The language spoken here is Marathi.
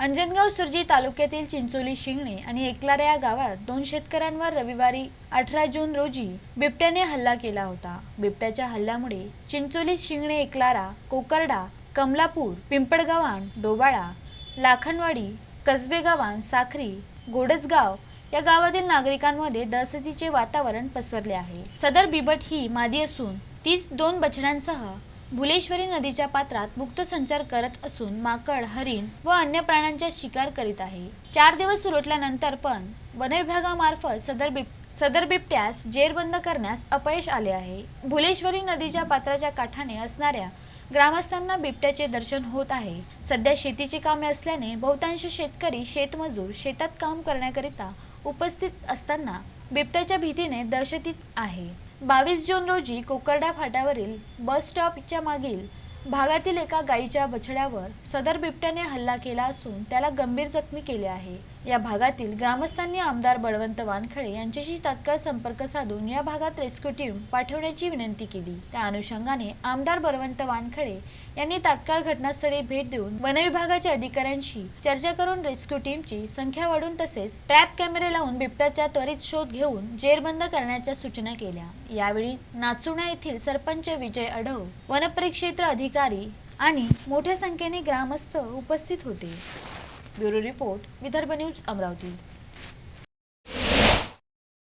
अंजनगाव सुरजी तालुक्यातील चिंचोली शिंगणे आणि एकलारा या गावात दोन शेतकऱ्यांवर रविवारी अठरा जून रोजी बिबट्याने हल्ला केला होता. बिबट्याच्या हल्ल्यामुळे चिंचोली शिंगणे एकलारा कोकर्डा कमलापूर पिंपळगावान डोबाळा लाखनवाडी कसबेगावान साखरी गोडसगाव या गावातील नागरिकांमध्ये दहशतीचे वातावरण पसरले आहे. सदर बिबट ही मादी असून तीच दोन बछड्यांसह भुलेश्वरी नदीच्या पात्रात मुक्त संचार करत असून माकड हरिण व अन्य प्राण्यांचा शिकार करीत आहे. चार दिवस सुरटल्यानंतर पण वनविभागामार्फत सदर बिब सदर बिबट्यास जेरबंद करण्यास अपयश आले आहे. भुलेश्वरी नदीच्या पात्राच्या काठाने असणाऱ्या ग्रामस्थांना बिबट्याचे दर्शन होत आहे. सध्या शेतीची कामे असल्याने बहुतांश शेतकरी शेतमजूर शेतात काम करण्याकरिता उपस्थित असताना बिबट्याच्या भीतीने दहशतीत आहे. बावीस जून रोजी कोकर्डा फाट्यावरील बस स्टॉपच्या मागील भागातील एका गायीच्या बछड्यावर सदर बिबट्याने हल्ला केला असून त्याला गंभीर जखमी केले आहे. या भागातील ग्रामस्थांनी आमदार बळवंत वानखळे यांच्याशी तात्काळ संपर्क साधून या भागात रेस्क्यू टीम पाठवण्याची विनंती केली. त्या अनुषंगाने आमदार बळवंत वानखळे यांनी तात्काळ घटनास्थळी भेट देऊन वनविभागाच्या अधिकाऱ्यांशी चर्चा करून रेस्क्यू टीमची संख्या वाढवून तसेच ट्रॅप कॅमेरे लावून बिबट्याचा त्वरित शोध घेऊन जेरबंद करण्याच्या सूचना केल्या. यावेळी नाचुणा येथील सरपंच विजय अढव वनपरिक्षेत्र अधिकारी आणि मोठ्या संख्येने ग्रामस्थ उपस्थित होते. Bureau report Vidarbha news Amravati